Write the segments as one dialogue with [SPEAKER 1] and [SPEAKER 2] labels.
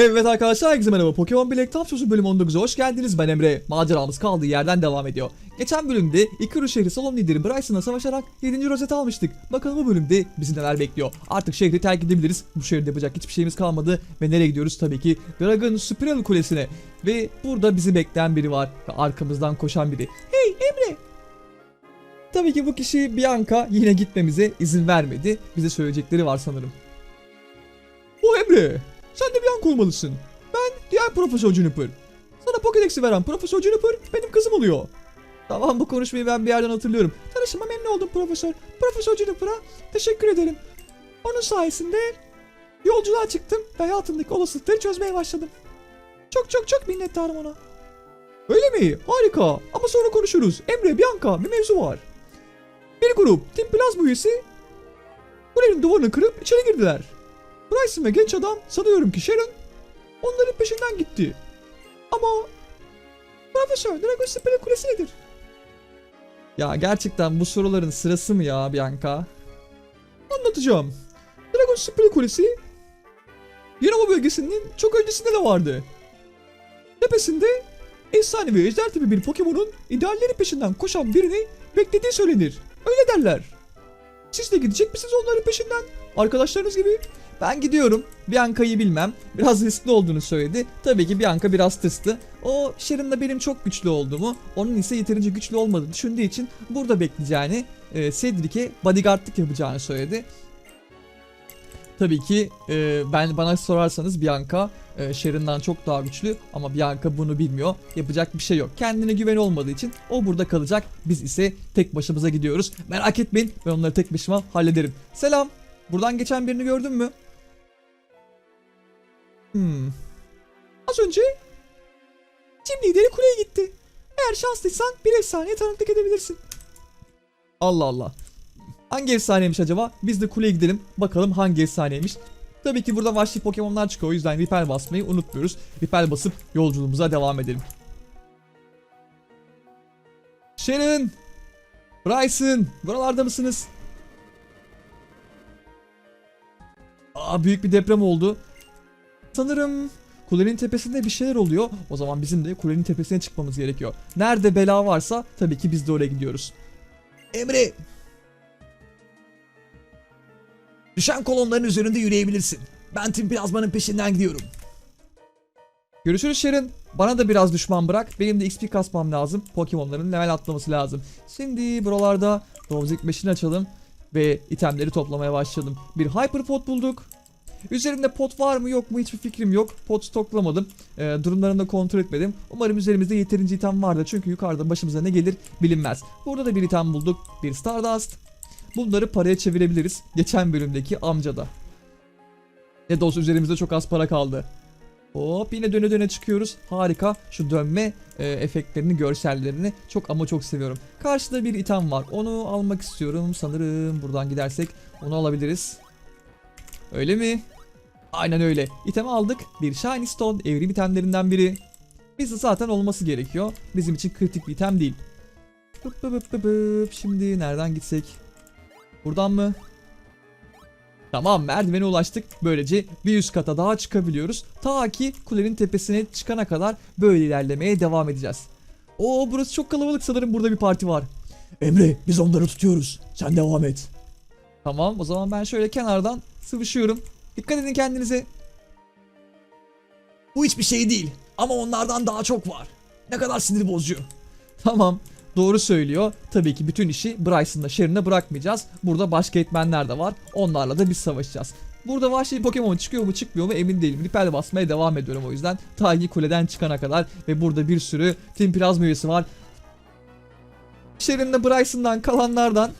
[SPEAKER 1] Evet arkadaşlar herkese merhaba. Pokemon Black Sözü bölüm 19'a hoş geldiniz. Ben Emre. Maceramız kaldığı yerden devam ediyor. Geçen bölümde Icarus şehri salon lideri Bryson'la savaşarak 7. rozeti almıştık. Bakalım bu bölümde bizi neler bekliyor. Artık şehri terk edebiliriz. Bu şehirde yapacak hiçbir şeyimiz kalmadı. Ve nereye gidiyoruz? Tabii ki Dragon Spiral Kulesi'ne. Ve burada bizi bekleyen biri var. Ve arkamızdan koşan biri. Hey Emre! Tabii ki bu kişi Bianca yine gitmemize izin vermedi. Bize söyleyecekleri var sanırım. O Emre! Sen de Bianca olmalısın. Ben diğer Profesör Juniper. Sana Pokédex'i veren Profesör Juniper benim kızım oluyor. Tamam bu konuşmayı ben bir yerden hatırlıyorum. Tanışıma memnun oldum Profesör. Profesör Juniper'a teşekkür ederim. Onun sayesinde yolculuğa çıktım ve hayatımdaki olasılıkları çözmeye başladım. Çok çok çok minnettarım ona. Öyle mi? Harika. Ama sonra konuşuruz. Emre, Bianca bir mevzu var. Bir grup Team Plasma üyesi kulenin duvarını kırıp içeri girdiler. Bryson ve genç adam sanıyorum ki Sharon onların peşinden gitti. Ama Profesör Dragon Spirit Kulesi nedir? Ya gerçekten bu soruların sırası mı ya Bianca? Anlatacağım. Dragon Spirit Kulesi Yanova bölgesinin çok öncesinde de vardı. Tepesinde efsane ve ejder tipi bir Pokemon'un idealleri peşinden koşan birini beklediği söylenir. Öyle derler. Siz de gidecek misiniz onların peşinden? Arkadaşlarınız gibi. Ben gidiyorum. Bianca'yı bilmem. Biraz riskli olduğunu söyledi. Tabii ki Bianca biraz tırstı. O Sharon'la benim çok güçlü olduğumu, onun ise yeterince güçlü olmadığını düşündüğü için burada bekleyeceğini, e, Cedric'e bodyguardlık yapacağını söyledi. Tabii ki e, ben bana sorarsanız Bianca e, Sharon'dan çok daha güçlü ama Bianca bunu bilmiyor. Yapacak bir şey yok. Kendine güveni olmadığı için o burada kalacak. Biz ise tek başımıza gidiyoruz. Merak etmeyin ben onları tek başıma hallederim. Selam. Buradan geçen birini gördün mü? Hmm. Az önce Team lideri kuleye gitti. Eğer şanslıysan bir efsaneye tanıklık edebilirsin. Allah Allah. Hangi efsaneymiş acaba? Biz de kuleye gidelim. Bakalım hangi efsaneymiş. Tabii ki burada vahşi Pokemon'lar çıkıyor. O yüzden Ripel basmayı unutmuyoruz. Ripel basıp yolculuğumuza devam edelim. Sharon! Bryson! Buralarda mısınız? Aa büyük bir deprem oldu. Sanırım kulenin tepesinde bir şeyler oluyor. O zaman bizim de kulenin tepesine çıkmamız gerekiyor. Nerede bela varsa tabii ki biz de oraya gidiyoruz. Emre! Düşen kolonların üzerinde yürüyebilirsin. Ben Tim Plazma'nın peşinden gidiyorum. Görüşürüz Sharon. Bana da biraz düşman bırak. Benim de XP kasmam lazım. Pokemon'ların level atlaması lazım. Şimdi buralarda Dovzik Machine açalım. Ve itemleri toplamaya başladım. Bir Hyper Pot bulduk. Üzerinde pot var mı yok mu hiçbir fikrim yok. Pot stoklamadım. Ee, durumlarını da kontrol etmedim. Umarım üzerimizde yeterince item vardır. Çünkü yukarıda başımıza ne gelir bilinmez. Burada da bir item bulduk. Bir Stardust. Bunları paraya çevirebiliriz. Geçen bölümdeki amcada. Ne de olsa üzerimizde çok az para kaldı. Hop yine döne döne çıkıyoruz. Harika. Şu dönme e, efektlerini, görsellerini çok ama çok seviyorum. Karşıda bir item var. Onu almak istiyorum. Sanırım buradan gidersek onu alabiliriz. Öyle mi? Aynen öyle. İtemi aldık. Bir Shiny Stone evrim itemlerinden biri. Bizde zaten olması gerekiyor. Bizim için kritik bir item değil. Bıp bıp bıp bıp. Şimdi nereden gitsek? Buradan mı? Tamam merdivene ulaştık. Böylece bir üst kata daha çıkabiliyoruz. Ta ki kulenin tepesine çıkana kadar böyle ilerlemeye devam edeceğiz. Oo burası çok kalabalık sanırım burada bir parti var. Emre biz onları tutuyoruz. Sen devam et. Tamam o zaman ben şöyle kenardan sıvışıyorum. Dikkat edin kendinize. Bu hiçbir şey değil. Ama onlardan daha çok var. Ne kadar sinir bozucu. Tamam. Doğru söylüyor. Tabii ki bütün işi Bryson'la Sharon'a bırakmayacağız. Burada başka etmenler de var. Onlarla da biz savaşacağız. Burada vahşi Pokemon çıkıyor mu çıkmıyor mu emin değilim. Ripel basmaya devam ediyorum o yüzden. Ta kuleden çıkana kadar. Ve burada bir sürü Team Plasma üyesi var. Sharon'la Bryson'dan kalanlardan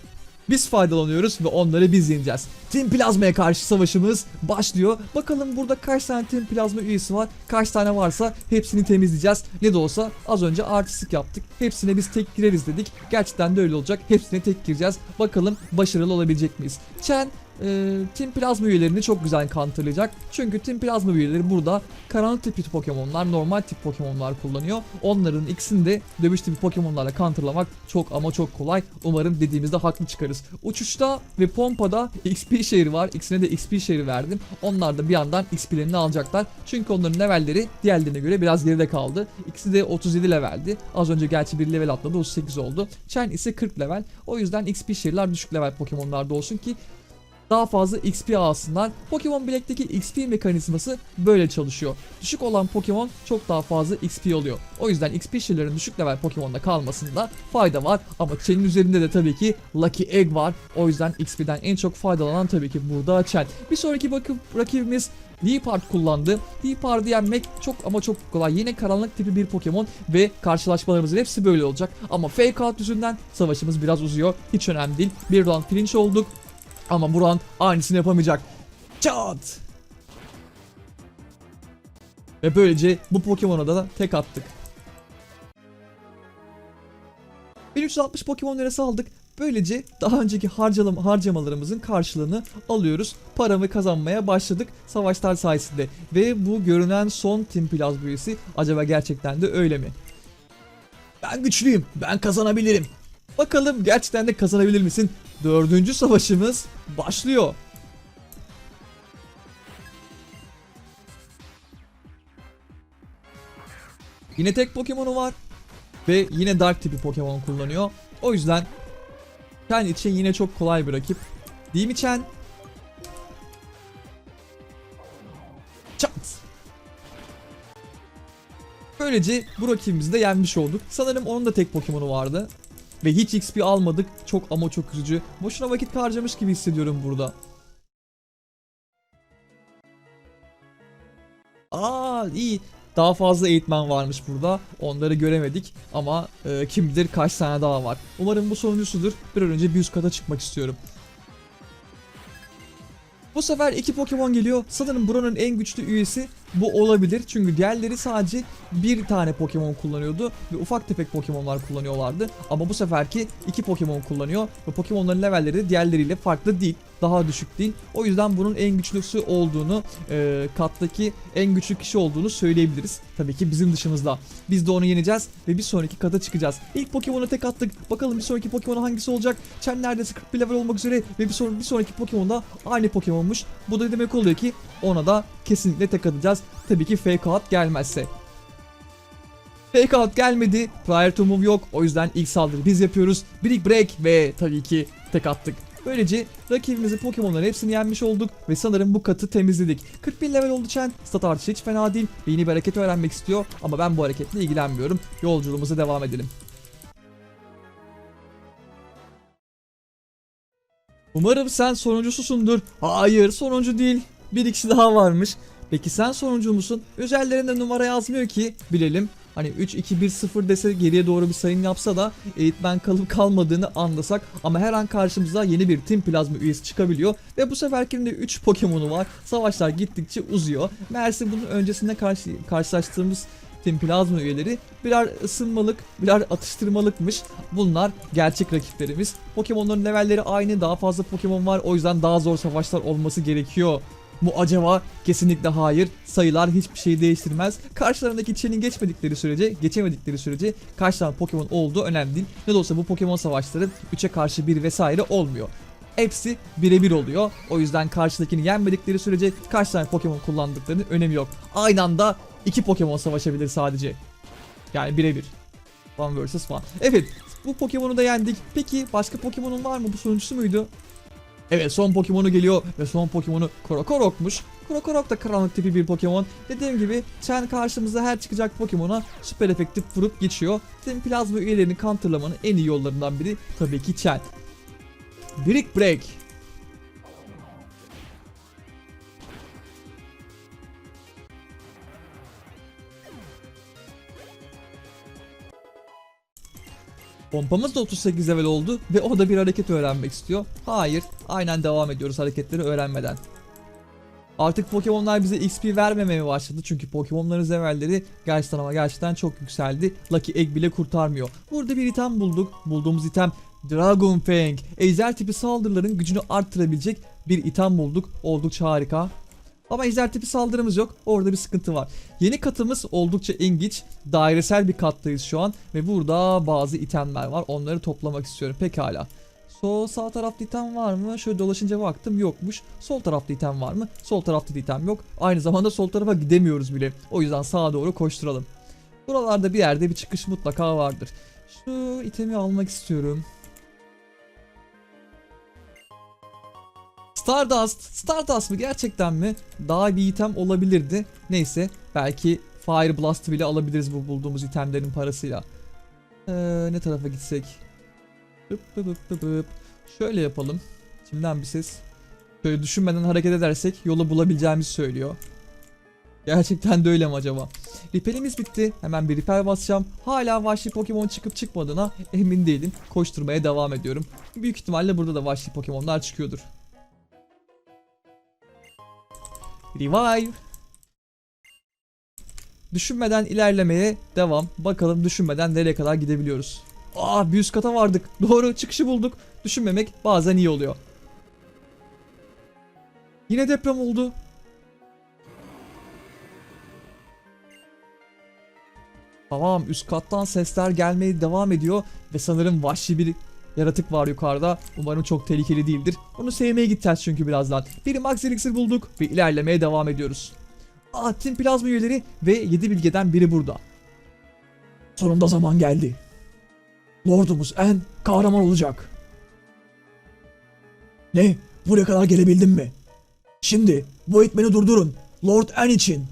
[SPEAKER 1] biz faydalanıyoruz ve onları biz yeneceğiz. Team Plazma'ya karşı savaşımız başlıyor. Bakalım burada kaç tane Team Plazma üyesi var? Kaç tane varsa hepsini temizleyeceğiz. Ne de olsa az önce artistik yaptık. Hepsine biz tek gireriz dedik. Gerçekten de öyle olacak. Hepsine tek gireceğiz. Bakalım başarılı olabilecek miyiz? Chen e, Team Plazma üyelerini çok güzel counterlayacak. Çünkü Team Plazma üyeleri burada karanlık tipi Pokemon'lar, normal tip Pokemon'lar kullanıyor. Onların ikisini de dövüş tipi Pokemon'larla counterlamak çok ama çok kolay. Umarım dediğimizde haklı çıkarız. Uçuşta ve pompada XP şehri var. İkisine de XP şehri verdim. Onlar da bir yandan XP'lerini alacaklar. Çünkü onların levelleri diğerlerine göre biraz geride kaldı. İkisi de 37 leveldi. Az önce gerçi bir level atladı 38 oldu. Chen ise 40 level. O yüzden XP şehirler düşük level Pokemon'larda olsun ki daha fazla XP alsınlar. Pokemon Black'teki XP mekanizması böyle çalışıyor. Düşük olan Pokemon çok daha fazla XP alıyor. O yüzden XP şehirlerin düşük level Pokemon'da kalmasında fayda var. Ama Chen'in üzerinde de tabii ki Lucky Egg var. O yüzden XP'den en çok faydalanan tabii ki burada Chen. Bir sonraki bakıp rakibimiz Leopard kullandı. Leopard'ı yenmek çok ama çok kolay. Yine karanlık tipi bir Pokemon ve karşılaşmalarımızın hepsi böyle olacak. Ama Fake Out yüzünden savaşımız biraz uzuyor. Hiç önemli değil. Bir round finish olduk. Ama bu round aynısını yapamayacak. Çat! Ve böylece bu Pokemon'a da tek attık. 1360 Pokemon lirası aldık. Böylece daha önceki harcalama, harcamalarımızın karşılığını alıyoruz. Paramı kazanmaya başladık savaşlar sayesinde. Ve bu görünen son Team Plaz büyüsü acaba gerçekten de öyle mi? Ben güçlüyüm. Ben kazanabilirim. Bakalım gerçekten de kazanabilir misin? Dördüncü savaşımız başlıyor. Yine tek Pokemon'u var. Ve yine Dark tipi Pokemon kullanıyor. O yüzden Chen için yine çok kolay bir rakip. Değil mi Chen? Çat! Böylece bu rakibimizi de yenmiş olduk. Sanırım onun da tek Pokemon'u vardı. Ve hiç XP almadık. Çok ama çok üzücü. Boşuna vakit harcamış gibi hissediyorum burada. Aa iyi. Daha fazla eğitmen varmış burada. Onları göremedik ama e, kim bilir kaç tane daha var. Umarım bu sonuncusudur. Bir an önce bir üst kata çıkmak istiyorum. Bu sefer iki Pokemon geliyor. Sanırım buranın en güçlü üyesi bu olabilir. Çünkü diğerleri sadece bir tane Pokemon kullanıyordu ve ufak tefek Pokemonlar kullanıyorlardı. Ama bu seferki iki Pokemon kullanıyor ve Pokemonların levelleri diğerleriyle farklı değil. Daha düşük değil. O yüzden bunun en güçlüsü olduğunu, e, kattaki en güçlü kişi olduğunu söyleyebiliriz. Tabii ki bizim dışımızda. Biz de onu yeneceğiz ve bir sonraki kata çıkacağız. İlk Pokemon'a tek attık. Bakalım bir sonraki Pokemon hangisi olacak? Chen neredeyse 41 level olmak üzere ve bir, son, bir sonraki Pokemon da aynı Pokemon'muş. Bu da demek oluyor ki ona da kesinlikle tek atacağız. Tabii ki Fake Out gelmezse. Fake Out gelmedi. Prior to move yok. O yüzden ilk saldırı biz yapıyoruz. Brick Break ve tabii ki tek attık. Böylece rakibimizin Pokemon'ların hepsini yenmiş olduk ve sanırım bu katı temizledik. 41 level oldu Chen. Stat artışı hiç fena değil ve yeni bir hareket öğrenmek istiyor ama ben bu hareketle ilgilenmiyorum. Yolculuğumuza devam edelim. Umarım sen sonuncususundur. Hayır sonuncu değil. Bir ikisi daha varmış. Peki sen sonuncu musun? Üzerlerinde numara yazmıyor ki bilelim. Hani 3 2 1 0 dese geriye doğru bir sayım yapsa da eğitmen kalıp kalmadığını anlasak ama her an karşımıza yeni bir Team Plazma üyesi çıkabiliyor ve bu seferkinde 3 Pokemon'u var. Savaşlar gittikçe uzuyor. Meğerse bunun öncesinde karşı, karşılaştığımız Team Plazma üyeleri birer ısınmalık, birer atıştırmalıkmış. Bunlar gerçek rakiplerimiz. Pokemon'ların levelleri aynı, daha fazla Pokemon var. O yüzden daha zor savaşlar olması gerekiyor. Bu acaba kesinlikle hayır. Sayılar hiçbir şeyi değiştirmez. Karşılarındaki Chen'in geçmedikleri sürece, geçemedikleri sürece kaç tane Pokemon olduğu önemli değil. Ne de olsa bu Pokemon savaşları 3'e karşı 1 vesaire olmuyor. Hepsi birebir oluyor. O yüzden karşıdakini yenmedikleri sürece kaç tane Pokemon kullandıklarının önemi yok. Aynı anda iki Pokemon savaşabilir sadece. Yani birebir. One vs one. Evet bu Pokemon'u da yendik. Peki başka Pokemon'un var mı? Bu sonuncusu muydu? Evet son Pokemon'u geliyor ve son Pokemon'u Krokorok'muş. Krokorok da karanlık tipi bir Pokemon. Dediğim gibi Chen karşımıza her çıkacak Pokemon'a süper efektif vurup geçiyor. Team Plazma üyelerini counterlamanın en iyi yollarından biri tabii ki Chen. Brick Break. Pompamız da 38 level oldu ve o da bir hareket öğrenmek istiyor. Hayır, aynen devam ediyoruz hareketleri öğrenmeden. Artık Pokemon'lar bize XP vermemeye başladı çünkü Pokemon'ların levelleri gerçekten ama gerçekten çok yükseldi. Lucky Egg bile kurtarmıyor. Burada bir item bulduk. Bulduğumuz item Dragon Fang. Ejder tipi saldırıların gücünü arttırabilecek bir item bulduk. Oldukça harika. Ama ejder tipi saldırımız yok. Orada bir sıkıntı var. Yeni katımız oldukça ilginç. Dairesel bir kattayız şu an. Ve burada bazı itemler var. Onları toplamak istiyorum. Pekala. Sol sağ tarafta item var mı? Şöyle dolaşınca baktım yokmuş. Sol tarafta item var mı? Sol tarafta item yok. Aynı zamanda sol tarafa gidemiyoruz bile. O yüzden sağa doğru koşturalım. Buralarda bir yerde bir çıkış mutlaka vardır. Şu itemi almak istiyorum. Stardust. Stardust mı gerçekten mi? Daha bir item olabilirdi. Neyse belki Fire Blast bile alabiliriz bu bulduğumuz itemlerin parasıyla. Ee, ne tarafa gitsek? Hıp hıp hıp hıp. Şöyle yapalım. Şimdiden bir ses. Şöyle düşünmeden hareket edersek yolu bulabileceğimizi söylüyor. Gerçekten de öyle mi acaba? Ripelimiz bitti. Hemen bir ripel basacağım. Hala vahşi Pokemon çıkıp çıkmadığına emin değilim. Koşturmaya devam ediyorum. Büyük ihtimalle burada da vahşi Pokemon'lar çıkıyordur. Revive. Düşünmeden ilerlemeye devam. Bakalım düşünmeden nereye kadar gidebiliyoruz. Aa bir üst kata vardık. Doğru çıkışı bulduk. Düşünmemek bazen iyi oluyor. Yine deprem oldu. Tamam üst kattan sesler gelmeye devam ediyor ve sanırım vahşi bir yaratık var yukarıda. Umarım çok tehlikeli değildir. Onu sevmeye gideceğiz çünkü birazdan. Bir Max Elixir bulduk ve ilerlemeye devam ediyoruz. Aa Team Plazma üyeleri ve 7 bilgeden biri burada.
[SPEAKER 2] Sonunda zaman geldi. Lordumuz en kahraman olacak. Ne? Buraya kadar gelebildin mi? Şimdi bu itmeni durdurun. Lord En için.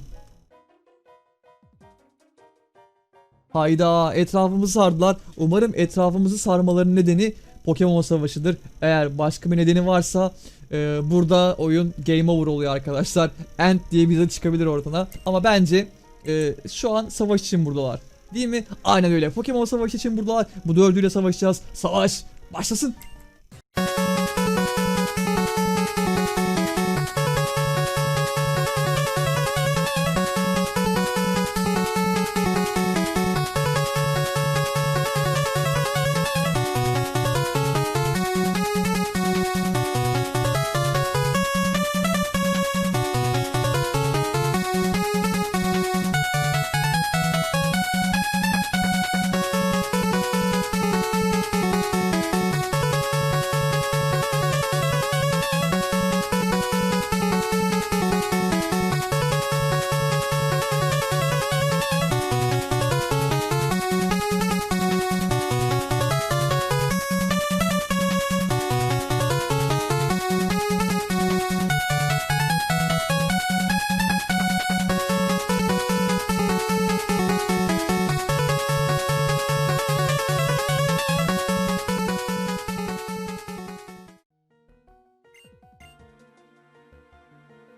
[SPEAKER 1] Hayda etrafımızı sardılar. Umarım etrafımızı sarmaların nedeni Pokemon savaşıdır. Eğer başka bir nedeni varsa e, burada oyun game over oluyor arkadaşlar. End diye bize çıkabilir ortana. Ama bence e, şu an savaş için buradalar. Değil mi? Aynen öyle. Pokemon savaşı için buradalar. Bu dördüyle savaşacağız. Savaş başlasın.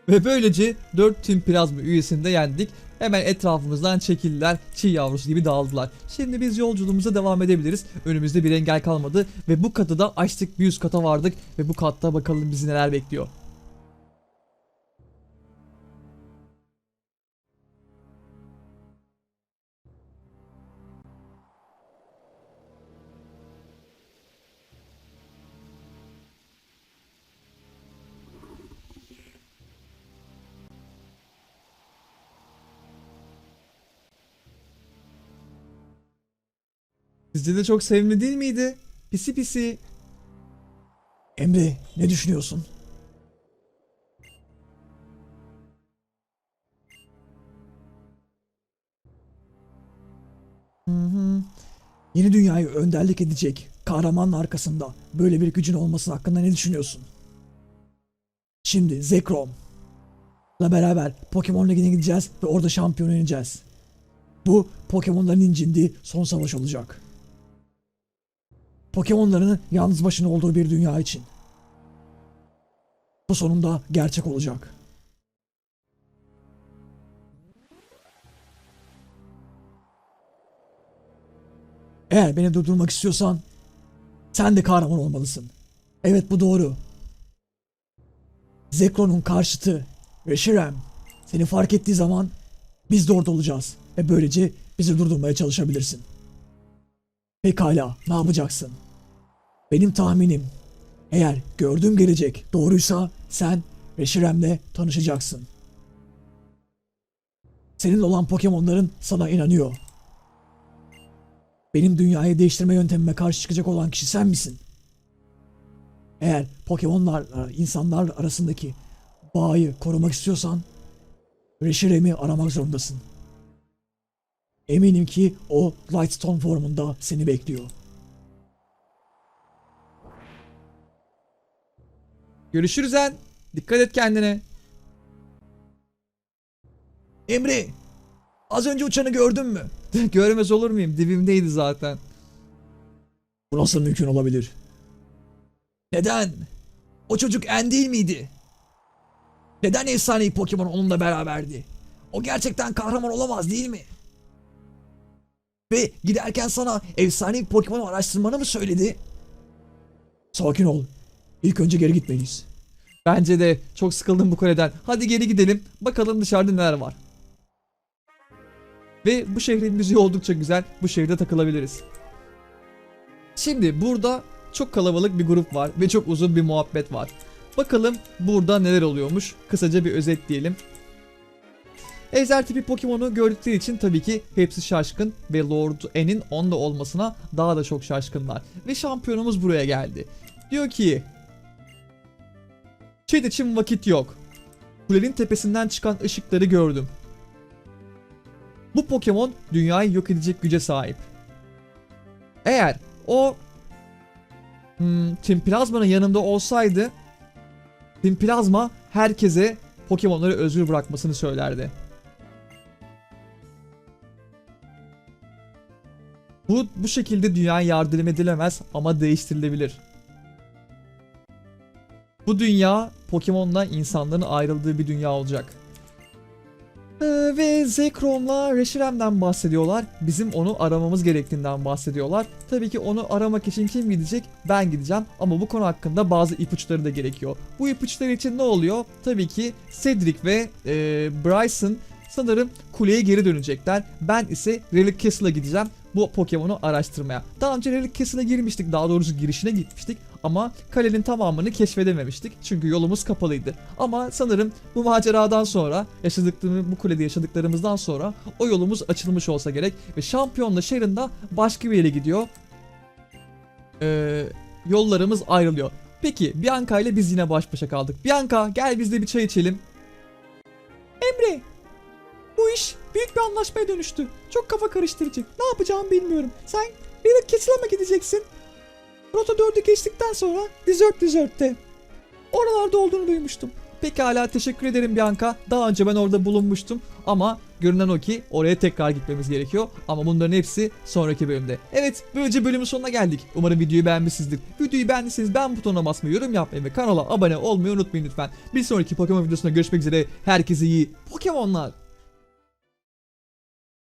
[SPEAKER 1] Ve böylece 4 Team Plazma üyesini de yendik. Hemen etrafımızdan çekildiler, çiğ yavrusu gibi dağıldılar. Şimdi biz yolculuğumuza devam edebiliriz. Önümüzde bir engel kalmadı ve bu katı da açtık bir üst kata vardık ve bu katta bakalım bizi neler bekliyor. Sizce de çok sevimli değil miydi? Pisi pisi.
[SPEAKER 2] Emre ne düşünüyorsun?
[SPEAKER 1] Hı hı.
[SPEAKER 2] Yeni dünyayı önderlik edecek kahramanın arkasında böyle bir gücün olması hakkında ne düşünüyorsun? Şimdi Zekrom'la beraber Pokemon Ligi'ne gideceğiz ve orada şampiyon oynayacağız. Bu Pokemon'ların incindiği son savaş olacak. Pokemon'ların yalnız başına olduğu bir dünya için. Bu sonunda gerçek olacak. Eğer beni durdurmak istiyorsan sen de kahraman olmalısın. Evet bu doğru. Zekron'un karşıtı Reshiram seni fark ettiği zaman biz de orada olacağız ve böylece bizi durdurmaya çalışabilirsin. Pekala ne yapacaksın? Benim tahminim eğer gördüğüm gelecek doğruysa sen Reshiram'le tanışacaksın. Senin olan Pokemon'ların sana inanıyor. Benim dünyayı değiştirme yöntemime karşı çıkacak olan kişi sen misin? Eğer Pokemon'larla insanlar arasındaki bağı korumak istiyorsan Reshiram'i aramak zorundasın. Eminim ki o Lightstone formunda seni bekliyor.
[SPEAKER 1] Görüşürüz en. Dikkat et kendine.
[SPEAKER 2] Emre, az önce uçanı gördün mü?
[SPEAKER 1] Görmez olur muyum? Dibimdeydi zaten.
[SPEAKER 2] Bu nasıl mümkün olabilir? Neden? O çocuk en değil miydi? Neden efsanevi Pokemon onunla beraberdi? O gerçekten kahraman olamaz değil mi? Ve giderken sana efsanevi Pokemon'u araştırmanı mı söyledi? Sakin ol. İlk önce geri gitmeliyiz.
[SPEAKER 1] Bence de çok sıkıldım bu kuleden. Hadi geri gidelim. Bakalım dışarıda neler var. Ve bu şehrin müziği oldukça güzel. Bu şehirde takılabiliriz. Şimdi burada çok kalabalık bir grup var ve çok uzun bir muhabbet var. Bakalım burada neler oluyormuş. Kısaca bir özet diyelim. Ejder tipi Pokemon'u gördükleri için tabii ki hepsi şaşkın ve Lord N'in onda olmasına daha da çok şaşkınlar. Ve şampiyonumuz buraya geldi. Diyor ki Chat için vakit yok. Kulenin tepesinden çıkan ışıkları gördüm. Bu Pokemon dünyayı yok edecek güce sahip. Eğer o hmm, Team Plasma'nın yanında olsaydı Team Plasma herkese Pokemon'ları özgür bırakmasını söylerdi. Bu, bu şekilde dünya yardım edilemez ama değiştirilebilir. Bu dünya Pokemon'la insanların ayrıldığı bir dünya olacak. Ee, ve Zekron'la Reshiram'den bahsediyorlar. Bizim onu aramamız gerektiğinden bahsediyorlar. Tabii ki onu aramak için kim gidecek? Ben gideceğim. Ama bu konu hakkında bazı ipuçları da gerekiyor. Bu ipuçları için ne oluyor? Tabii ki Cedric ve e, Bryson sanırım kuleye geri dönecekler. Ben ise Relic Castle'a gideceğim bu Pokemon'u araştırmaya. Daha önce Relic Castle'a girmiştik. Daha doğrusu girişine gitmiştik. Ama kalenin tamamını keşfedememiştik. Çünkü yolumuz kapalıydı. Ama sanırım bu maceradan sonra yaşadıklarımız bu kulede yaşadıklarımızdan sonra o yolumuz açılmış olsa gerek. Ve şampiyonla Sharon'da başka bir yere gidiyor. Ee, yollarımız ayrılıyor. Peki Bianca ile biz yine baş başa kaldık. Bianca gel biz de bir çay içelim. Emre bu iş büyük bir anlaşmaya dönüştü. Çok kafa karıştırıcı. Ne yapacağımı bilmiyorum. Sen Castle'a mı gideceksin? Rota 4'ü geçtikten sonra Desert Desert'te. Oralarda olduğunu duymuştum. Pekala teşekkür ederim Bianca. Daha önce ben orada bulunmuştum ama görünen o ki oraya tekrar gitmemiz gerekiyor. Ama bunların hepsi sonraki bölümde. Evet böylece bölümün sonuna geldik. Umarım videoyu beğenmişsinizdir. Videoyu beğendiyseniz beğen butonuna basmayı, yorum yapmayı ve kanala abone olmayı unutmayın lütfen. Bir sonraki Pokemon videosunda görüşmek üzere. Herkese iyi Pokemonlar.